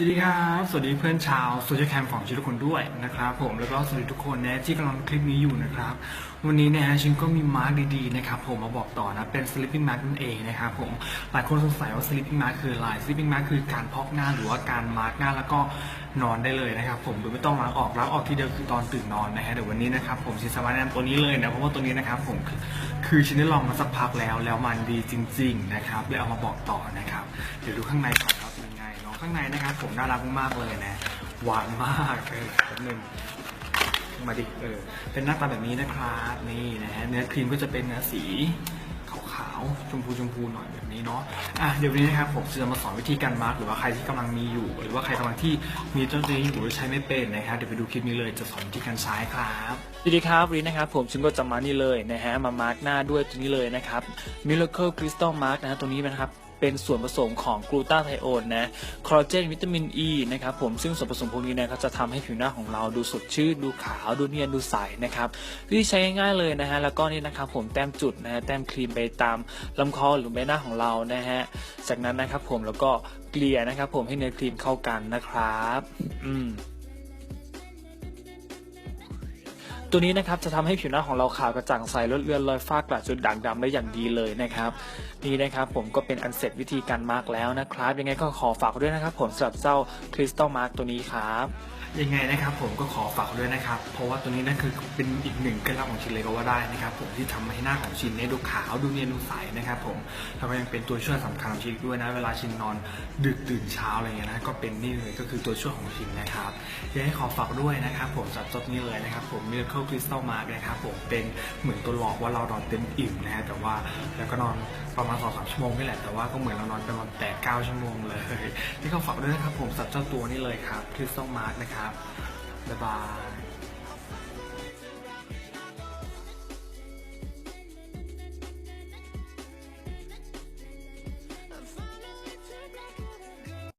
สวัสดีครับ สวัสดีเพื่อนชาวโซเชียลแคมของชิทุกคนด้วยนะครับผมแล้วก็สวัสดีทุกคนนะที่กำลังคลิปนี้อยู่นะครับ วันนี้นะฮะชินก็มีมาร์กดีๆนะครับผมมาบอกต่อนะเป็น sleeping mask นั่นเองนะครับผมหลายคนสงสัยว่า sleeping mask คืออะไร sleeping mask คือการพอกหน้าหรือว่าการมาร์กหน้าแล้วก็นอนได้เลยนะครับผมโดยไม่ต้องล้างออกล้างออกทีเดียวคือตอนตื่นนอนนะฮะเดี๋ยววันนี้นะครับผมชินสามารถแนะนำตัวนี้เลยนะเพราะว่าตัวนี้นะครับผมคือคือชินได้ลองมาสักพักแล้วแล้วมันดีจริง ๆ นะครับเลยเอามาบอกต่อนะครับเดี๋ยวดูข้างในก่อน ข้างในนะครับ ผมน่ารักมากๆเลยนะ หวานมากเออแป๊บนึงมาดิเออเป็นหน้าตาแบบนี้นะครับนี่นะฮะเนื้อครีมก็จะเป็นเนื้อสีขาวๆชมพูชมพูหน่อยแบบนี้เนาะอะเดี๋ยววันนี้นะครับผมจะมาสอนวิธีการมาร์กหรือว่าใครที่กำลังมีอยู่ หรือว่าใครกำลังที่มีเจ้าตัวนี้อยู่หรือใช้ไม่เป็นนะครับเดี๋ยวไปดูคลิปนี้เลยจะสอนวิธีการใช้ครับสวัสดีครับวันนี้นะครับผมชิงก็จะมานี่เลยนะฮะมามาร์กหน้าด้วยตัวนี้เลยนะครับ Miracle Crystal Mark นะฮะตัวนี้นะครับ เป็นส่วนผสมของกลูตาไทโอนนะคอลลาเจนวิตามินอ e ีนะครับผมซึ่งส่วนผสมพวกนี้นะครับจะทำให้ผิวหน้าของเราดูสดชื่นดูขาวดูเนียนดูใสนะครับวิธีใช้ง่ายๆเลยนะฮะแล้วก็นี่นะครับผมแต้มจุดนะฮะแต้มครีมไปตามลำคอหรือใบหน้าของเรานะฮะจากนั้นนะครับผมแล้วก็เกลี่ยนะครับผมให้เนื้อครีมเข้ากันนะครับ อืม ตัวนี้นะครับจะทำให้ผิวหน้าของเราขาวกระจ่างใสลดเลือนรอยฝ้ากระจุดด่างดำได้อย่างดีเลยนะครับนี่นะครับผมก็เป็นอันเสร็จวิธีการมาร์กแล้วนะครับ ยังไงก็ขอฝากด้วยนะครับ ผมสำหรับเจ้าคริสตัลมาร์กตัวนี้ครับยังไงนะครับผมก็ขอฝากด้วยนะครับ เพราะว่าตัวนี้นั่นคือเป็นอีกหนึ่งเคล็ดลับของชินเลยก็ว่าได้นะครับ ผมที่ทำให้หน้าของชินเนี่ยดูขาวดูเนียนดูใสนะครับผมแล้วก็ยังเป็นตัวช่วยสำคัญของชินด้วยนะ เวลาชินนอนดึกตื่นเช้าอะไรเงี้ยนะก็เป็นนี่เลยก็คือตัวช่วยของชินนะครับยังให้ขอฝากด้วยนะครับ ผมจับจดนี้เลยนะครับ ผม Miracle Crystal Mark นะครับผมเป็นเหมือนตัวหลอกว่าเรานอนเต็มอิ่มนะฮะแต่ว่าแล้วก็นอนประมาณสองสามชั่วโมงนี่แหละแต่ว่าก็เหมือนเรานอนประมาณแปดเก้าชั่วโมงเลยนี่ก็ฝากด้วยนะครับผมสับเจ้าตัวนี้เลยครับ Crystal Mark นะครับบ๊ายบาย